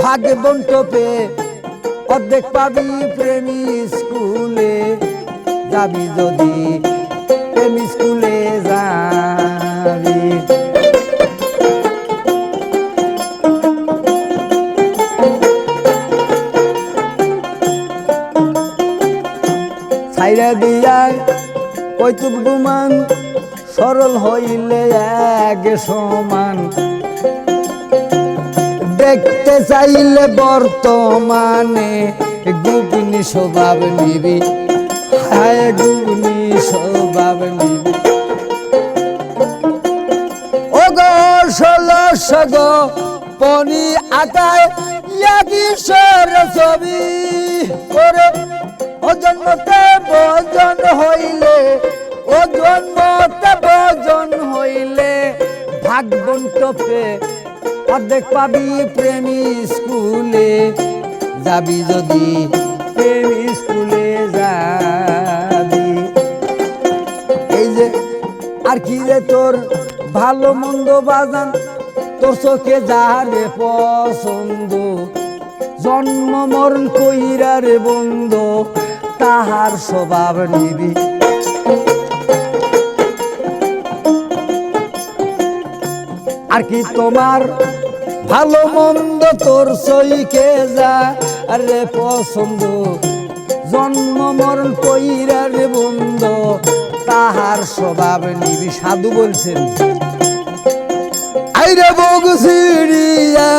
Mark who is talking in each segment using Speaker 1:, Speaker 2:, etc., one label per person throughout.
Speaker 1: ভাগ্যে বন্টপে অর্ধেক পাবি প্রেমী স্কুলে যাবি যদি প্রেমী স্কুলে যাবি। ছাইরা দিয়া কৈতুব গুমান, সরল হইলে এক সমান। দেখতে চাইলে বর্তমানে গুগনি স্বভাব নিবি। হায় গুগনি স্বভাব নিবি। ও গো ষোলশ গো পনি আকায় ইয়াগিশ্বর ছবি। করে ও জন্মতে ভজন হইলে ও জন্মতে ভজন হইলে ভাগবন টপে অর্ধেক পাবি প্রেমী স্কুলে। যাবি যদি প্রেমী স্কুলে যাবি। এই যে, আর কি রে তোর ভালো মন্দ বাজান? তোর চোখে যারে পছন্দ, জন্ম মরণ কইরা রে বন্ধ, তাহার স্বভাব নিবি। আর কি তোমার? ভালো মন্দ তোর সইকে যা রে পছন্দ, জন্ম মরণ কইরা রে বন্ধ, তাহার স্বভাব নিবি সাধু বলছেন। আইরে বগু সিড়িয়া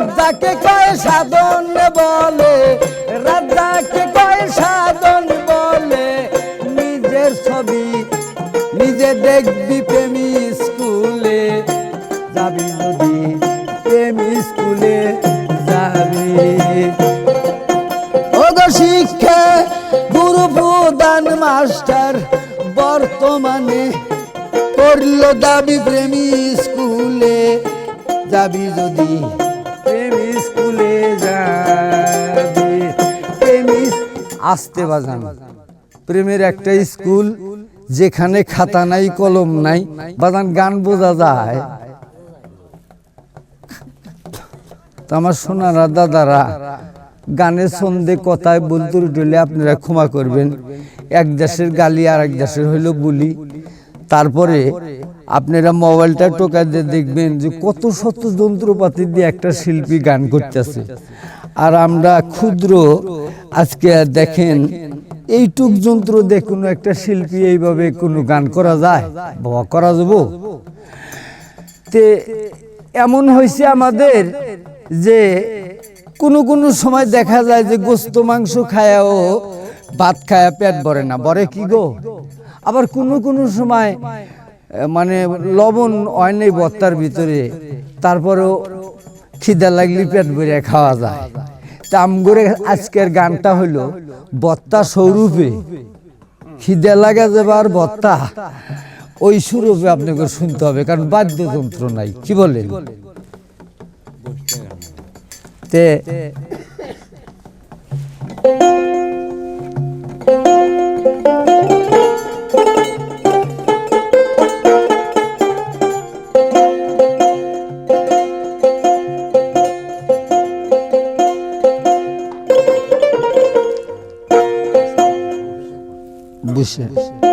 Speaker 1: রাজাকে কয় সাধন বলে রাজাকে কয় সাধন বলে, নিজের ছবি নিজে দেখবি প্রেমী স্কুলে। যাবি যদি প্রেমী স্কুলে যাবি। শিক্ষা, গুরু প্রধান মাস্টার, বর্তমানে করল দাবি প্রেমী স্কুলে। যাবি যদি প্রেমী স্কুলে যাবি। প্রেমী আসতে বাজান। প্রেমের একটা স্কুল যেখানে খাতা নাই কলম নাই। বাজান গান বোঝা যায়। তো আমার সোনারা দাদারা গানের সন্ধে কথায় বলতে উঠলে আপনারা ক্ষমা করবেন। এক দেশের গালি আর এক দেশের হইল বুলি। তারপরে আপনারা মোবাইলটা টোকা দিয়ে দেখবেন যে কত শত যন্ত্রপাতি দিয়ে একটা শিল্পী গান করতেছে। আর আমরা ক্ষুদ্র, আজকে দেখেন এইটুক যন্ত্র দিয়ে কোনো একটা শিল্পী এইভাবে কোনো গান করা যায়? বাবা, করা যাব? তে এমন হয়েছে আমাদের যে কোনো কোনো সময় দেখা যায় যে গোস্ত, মাংস খায়াও ভাত খায়া পেট ভরে না। ভরে কি গো? আবার কোনো কোনো সময় মানে লবণ নাই বত্তার ভিতরে, তারপরেও খিদা লাগলে পেট ভরে খাওয়া যায়। তা আজকের গানটা হইল, বত্তা স্বরূপে। খিদে লাগা যাবে আর বত্তা, ওই সুরূপে আপনাকে শুনতে হবে, কারণ বাদ্যযন্ত্র নাই, কি বলেন? তে 不是。